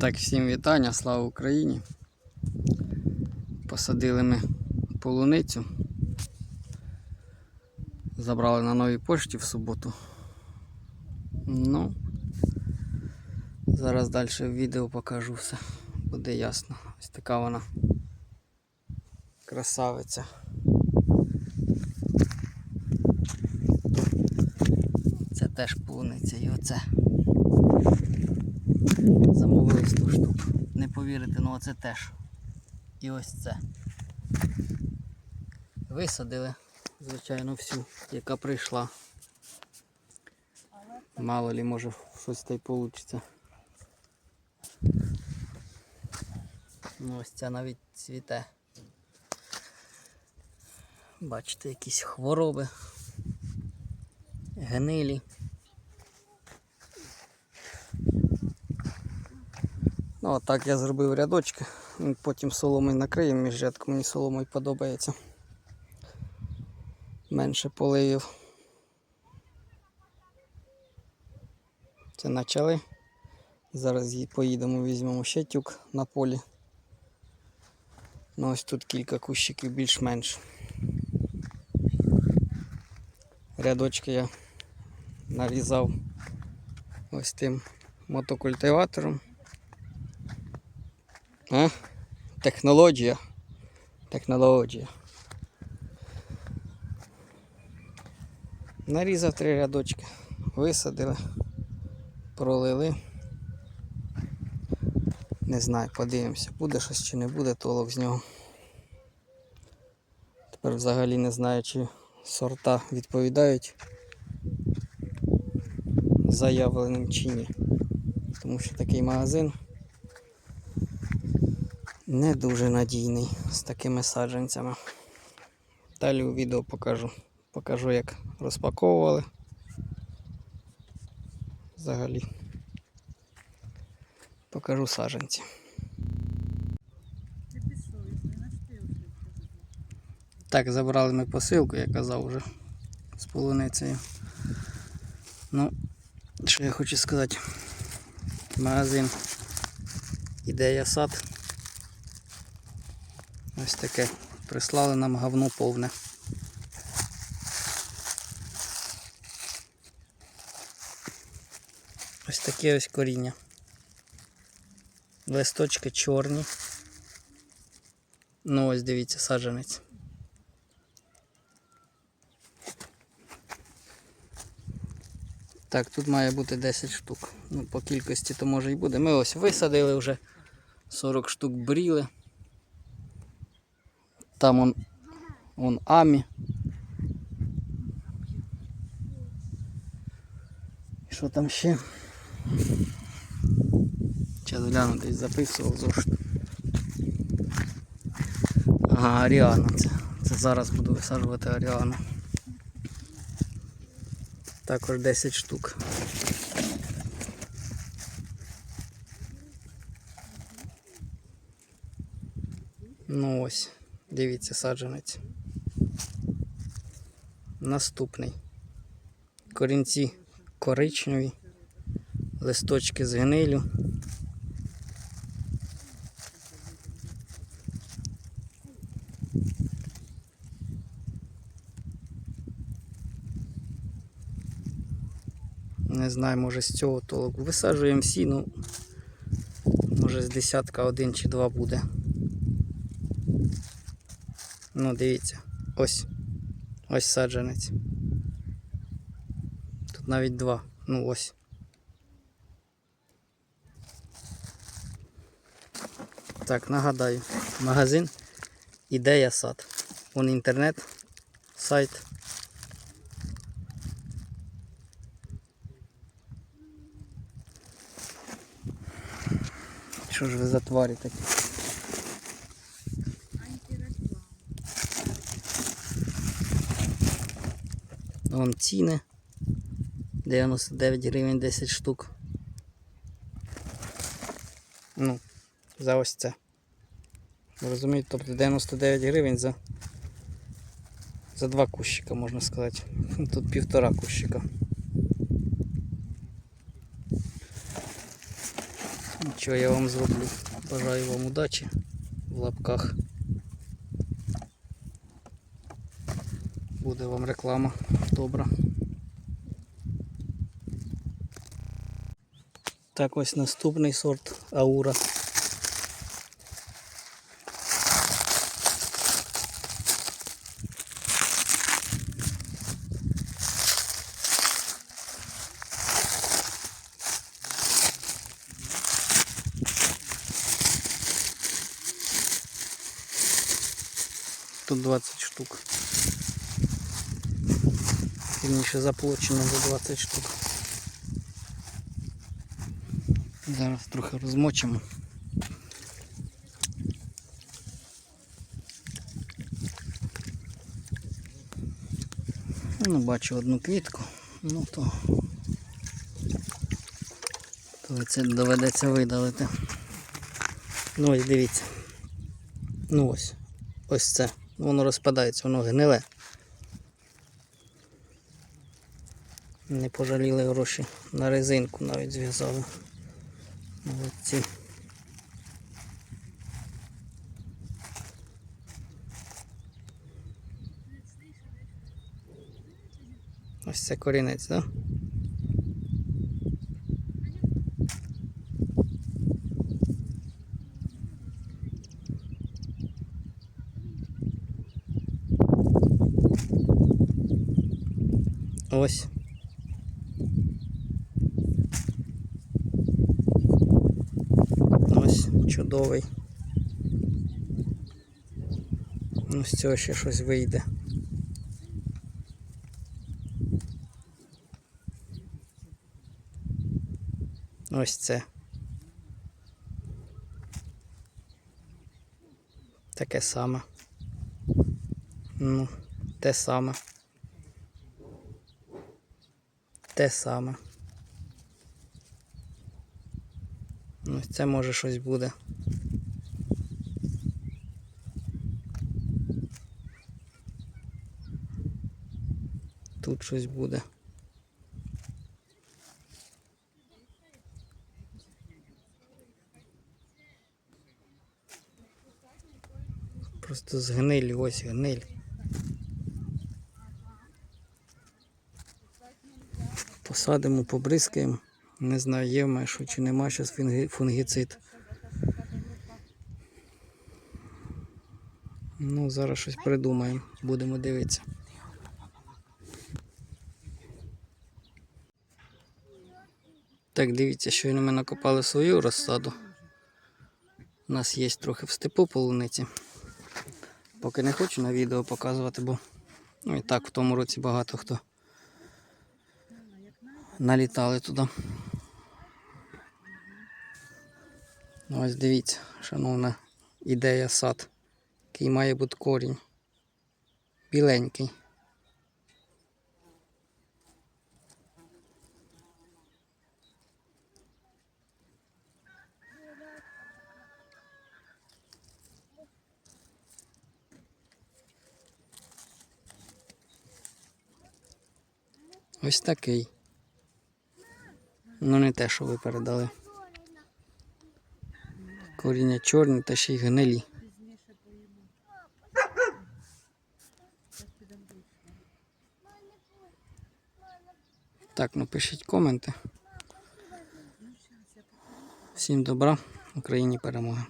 Так, всім вітання, слава Україні. Посадили ми полуницю. Забрали на новій пошті в суботу. Ну, зараз далі в відео покажу все. Буде ясно. Ось така вона красавиця. Це теж полуниця і оце. Замовили 100 штук. Не повірите, ну оце теж. І ось це. Висадили, звичайно, всю, яка прийшла. Мало лі може щось та й вийде. Ну ось ця навіть цвіте. Бачите, якісь хвороби, гнилі. Ну, так я зробив рядочки. Ну, Потім соломою накриємо між рядком, мені соломою подобається. Менше поливів. Це почали. Зараз поїдемо, візьмемо ще тюк на полі. Ну ось тут кілька кущиків більш-менш. Рядочки я нарізав ось тим мотокультиватором. А? Технологія. Технологія. Нарізав три рядочки, висадили, пролили. Не знаю, подивимося, буде щось чи не буде толок з нього. Тепер взагалі не знаю, чи сорта відповідають заявленим чи ні. Тому що такий магазин не дуже надійний з такими саджанцями. Далі у відео покажу. Покажу, як розпаковували. Взагалі. Покажу саджанці. Так, забрали ми посилку, я казав вже з полуницею. Ну, що я хочу сказати. Магазин Ідея сад. Ось таке. Прислали нам говно повне. Ось таке ось коріння. Листочки чорні. Ну ось дивіться, саджанець. Так, тут має бути 10 штук. Ну, по кількості то може і буде. Ми ось висадили вже 40 штук бріли. Там он, он Амі. І Що там ще? Зараз гляну, десь записував зошит. Ага, Аріана це. Це зараз буду висаджувати Аріану. Також 10 штук. Ну ось, дивіться, саджанець. Наступний. Корінці коричневі, листочки з гнилю. Не знаю, може з цього толку. Висаджуємо всі, ну може з десятка один чи два буде. Ну, дивіться, ось. Ось саджанець. Тут навіть два. Ну ось. Так, нагадаю, магазин Ідея сад. Вон інтернет, сайт. Що ж ви за тварі такі? Вон ціни. 99 гривень 10 штук. Ну, за ось це. Розумієте, тобто 99 гривень за, за два кущика, можна сказати. Тут півтора кущика. Нічого я вам зроблю. Бажаю вам удачі в лапках. Буде вам реклама добра. Так, ось наступний сорт Аура. Тут 20 штук. Вірніше заплачено за 20 штук. Зараз трохи розмочимо. Ну, бачу одну квітку, ну то, то це доведеться видалити. Ну ось дивіться. Ну ось. Ось це. Воно розпадається, воно гниле. Не пожаліли гроші. На резинку навіть зв'язали. Молодці. Ось це корінець? Да? Ось. Ось чудовий. Ну, з цього ще щось вийде. Ось це. Таке саме. Ну, те саме. Те саме. Ну, це може щось буде. Тут щось буде. Просто згнилі, ось гниль. Посадимо, побризкаємо. Не знаю, є в мене чи нема зараз фунгіцид. Ну, зараз щось придумаємо, будемо дивитися. Так, дивіться, щойно ми накопали свою розсаду. У нас є трохи в степу полуниці. Поки не хочу на відео показувати, бо ну, і так в тому році багато хто налітали туди. Ось дивіться, шановна ідея сад, який має бути корінь. Біленький. Ось такий. Ну не те, що ви передали. Коріння чорні та ще й гнилі. Так, ну пишіть коменти. Всім добра, Україні перемога.